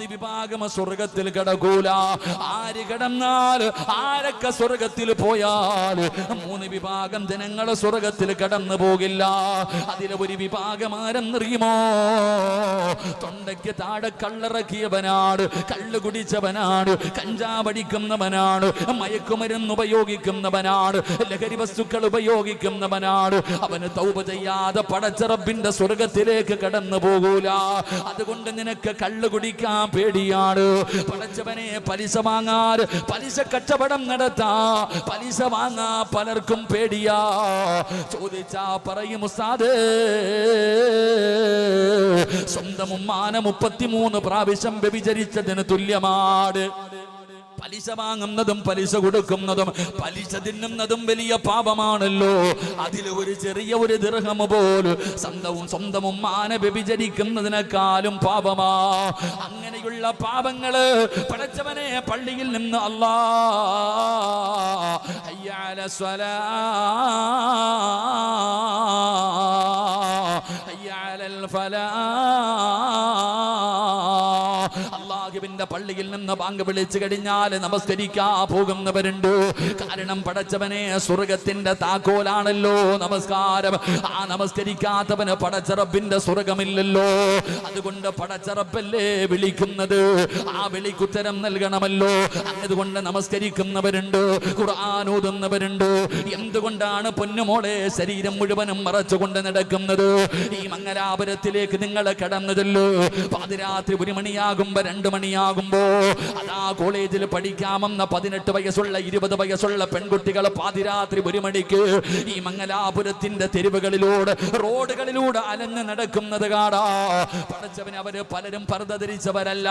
മൂന്ന് വിഭാഗം സ്വർഗത്തിൽ കടകൂല ആര് കിടന്നാൽ ആരൊക്കെ സ്വർഗത്തിൽ പോയാൽ? മൂന്ന് വിഭാഗം ജനങ്ങൾ സ്വർഗത്തിൽ കടന്നു പോകില്ല. അതിലെ ഒരു വിഭാഗം ആരെന്നറിയുമോ? തൊണ്ടയ്ക്ക് താഴെ കള്ളിറക്കിയവനാണ് കള്ള് കുടിച്ചവനാണ് കഞ്ചാവടിക്കുന്നവനാണ് മയക്കുമരുന്ന് ഉപയോഗിക്കുന്നവനാണ് ലഹരി വസ്തുക്കൾ ഉപയോഗിക്കുന്നവനാണ്. അവന് തൗപ ചെയ്യാതെ പടച്ചറബിന്റെ സ്വർഗത്തിലേക്ക് കടന്നു പോകൂല. അതുകൊണ്ട് നിനക്ക് കള്ളു കുടിക്കാൻ പേടിയാണ്. പടച്ചവനെ പലിശ വാങ്ങാൻ പലിശ കച്ചവടം നടത്താ പലിശ വാങ്ങാ പലർക്കും പേടിയാ. ചോദിച്ചാ പറയും സ്വന്തം ഉമ്മാന മുപ്പത്തിമൂന്ന് പ്രാവശ്യം വ്യഭിചരിച്ചതിന് തുല്യമാണ്. പലിശ വാങ്ങുന്നതും പലിശ കൊടുക്കുന്നതും പലിശ തിന്നുന്നതും വലിയ പാപമാണല്ലോ. അതിൽ ഒരു ചെറിയ ഒരു ദീർഘം പോലും സ്വന്തവും സ്വന്തവും മാന വ്യഭിചരിക്കുന്നതിനേക്കാളും പാപമാ. അങ്ങനെയുള്ള പാപങ്ങൾ പടച്ചവനെ പള്ളിയിൽ നിന്ന് അല്ലാ. ഹയ്യാല സ്വലാ. ഹയ്യാലൽ ഫലാ. അള്ളാഹുവിന്റെ പള്ളിയിൽ നിന്ന് ബാങ്ക് വിളിച്ചു കഴിഞ്ഞാൽ നമസ്കരിക്കാ പോകുന്നവരുണ്ട്. കാരണം പടച്ചവനെ സ്വർഗത്തിന്റെ താക്കോലാണല്ലോ. നമസ്കാരം. ആ നമസ്കരിക്കാത്തവന് പടച്ചറപ്പിന്റെ സ്വർഗമില്ലല്ലോ. അതുകൊണ്ട് പടച്ചറപ്പല്ലേ വിളിക്കുന്നത്? ആ വിളിക്കുത്തരം നൽകണമല്ലോ. അതുകൊണ്ട് നമസ്കരിക്കുന്നവരുണ്ട്. ഖുർആൻ ഓതുന്നവരുണ്ട്. എന്തുകൊണ്ടാണ് പൊന്നുമോളെ ശരീരം മുഴുവനും മറച്ചുകൊണ്ട് നടക്കുന്നത്? ഈ മംഗലാപുരത്തിലേക്ക് നിങ്ങൾ കടന്നതല്ലോ? പാതിരാത്രി ഒരു മണിയാകുമ്പോ രണ്ട് മണിയാകുമ്പോ അതാ കോളേജിൽ പഠിക്കാമെന്ന പതിനെട്ട് വയസ്സുള്ള ഇരുപത് വയസ്സുള്ള പെൺകുട്ടികൾ പാതിരാത്രി ഒരു മണിക്ക് ഈ മംഗലാപുരത്തിന്റെ തെരുവുകളിലൂടെ റോഡുകളിലൂടെ അലഞ്ഞ് നടക്കുന്നത് കാണാ. പഠിച്ചവന് അവർ പലരും പർദ്ധ ധരിച്ചവരല്ല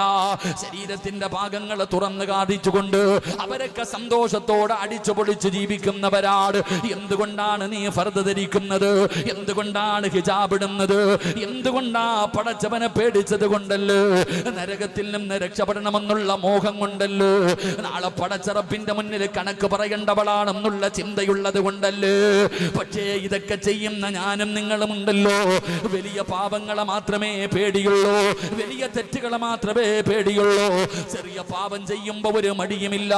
ശരീരത്തിന്റെ ഭാഗങ്ങൾ തുറന്നു കാതിച്ചുകൊണ്ട് അവരൊക്കെ സന്തോഷത്തോടെ അടിച്ചു പൊളിച്ച് ജീവിക്കുന്നവരാണ്. എന്തുകൊണ്ടാണ് നീ ഫർദ ധരിക്കുന്നത് എന്തുകൊണ്ടാണ് ഹിജാബ് ഇടുന്നത്? എന്തുകൊണ്ടാ പടച്ചവനെ പേടിച്ചത് കൊണ്ടല്ലേ? നരകത്തിൽ നിന്ന് രക്ഷപ്പെടണമെന്നുള്ള മോഹം കൊണ്ടല്ലോ നാളെ പടച്ചറപ്പിന്റെ മുന്നിൽ കണക്ക് പറയേണ്ടവളാണെന്നുള്ള ചിന്തയുള്ളത് കൊണ്ടല്ലേ. പക്ഷേ ഇതൊക്കെ ചെയ്യുന്ന ഞാനും നിങ്ങളും ഉണ്ടല്ലോ. വലിയ പാപങ്ങളെ മാത്രമേ പേടിയുള്ളൂ. വലിയ തെറ്റുകളെ മാത്രമേ പേടിയുള്ളൂ. ചെറിയ പാപം ചെയ്യുമ്പോൾ ഒരു മടിയുമില്ല.